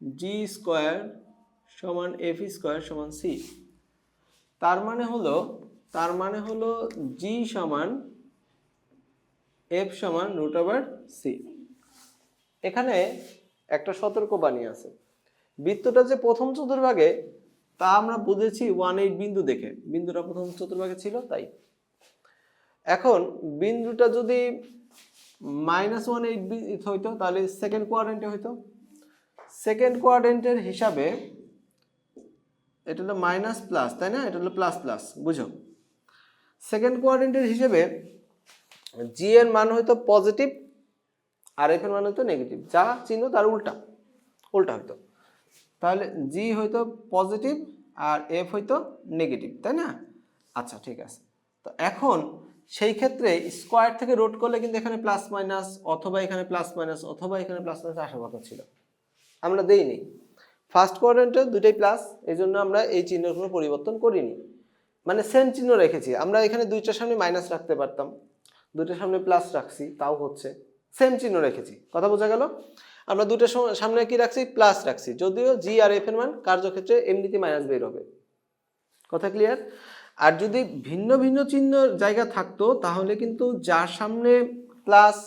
জি square সমান F square সমান C তার মানে হলো, তার মানে হলো জি সমান এফ সমান রুট ওভার সি এখানে একটা সতর্কবাণী আছে। বৃত্তটা যে প্রথম চতুর্ভাগে, তা আমরা বুঝেছি ওয়ান এইট বিন্দু দেখে। বিন্দুটা প্রথম চতুর্ভাগে ছিল, তাই। এখন বিন্দুটা যদি মাইনাস ওয়ান এইট হইতো, তাহলে সেকেন্ড কোয়ারেন্টে হইতো। সেকেন্ড কোয়ারেন্টের হিসাবে এটা হলো মাইনাস প্লাস তাই না? এটা হলো প্লাস প্লাস বুঝো? সেকেন্ড কোয়ারেন্টের হিসেবে জি এর মান হয়তো পজিটিভ আর এফ এর মান হয়তো নেগেটিভ যা চিহ্ন তার উল্টা উল্টা হয়তো। তাহলে জি হয়তো পজিটিভ আর এফ হয়তো নেগেটিভ তাই না? আচ্ছা ঠিক আছে। তো এখন সেই ক্ষেত্রে স্কোয়ার থেকে রোড করলে কিন্তু এখানে প্লাস মাইনাস অথবা এখানে প্লাস মাইনাস অথবা এখানে প্লাস মাইনাস আসার কথা ছিল। আমরা দেইনি। ফার্স্ট কোয়াড্রেন্টে দুটোই প্লাস এই জন্য আমরা এই চিহ্নগুলো পরিবর্তন করিনি। মানে সেম চিহ্ন রেখেছি। আমরা এখানে দুইটার সামনে মাইনাস রাখতে পারতাম। দুইটার সামনে প্লাস রাখছি, তাও হচ্ছে। সেম চিহ্ন রেখেছি। কথা বোঝা গেল? আমরা দুটোর সম- সামনে কি রাখছি? প্লাস রাখছি। যদিও জি আর এফ এর মান কার্যক্ষেত্রে এমনিতে মাইনাস বের হবে। কথা ক্লিয়ার আর যদি ভিন্ন ভিন্ন চিহ্ন জায়গা থাকতো, তাহলে কিন্তু যার সামনে প্লাস